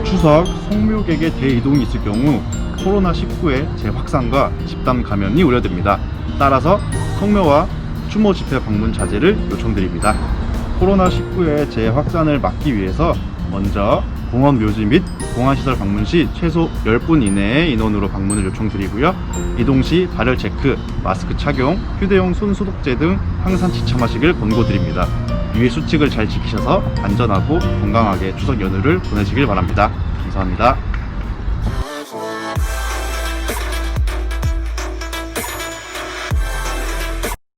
추석 성묘객의 대이동이 있을 경우 코로나19의 재확산과 집단 감염이 우려됩니다. 따라서 성묘와 추모 집회 방문 자제를 요청드립니다. 코로나19의 재확산을 막기 위해서 먼저 공원 묘지 및 공안시설 방문 시 최소 10분 이내의 인원으로 방문을 요청드리고요. 이동 시 발열 체크, 마스크 착용, 휴대용 손 소독제 등 항상 지참하시길 권고드립니다. 유의 수칙을 잘 지키셔서 안전하고 건강하게 추석 연휴를 보내시길 바랍니다. 감사합니다.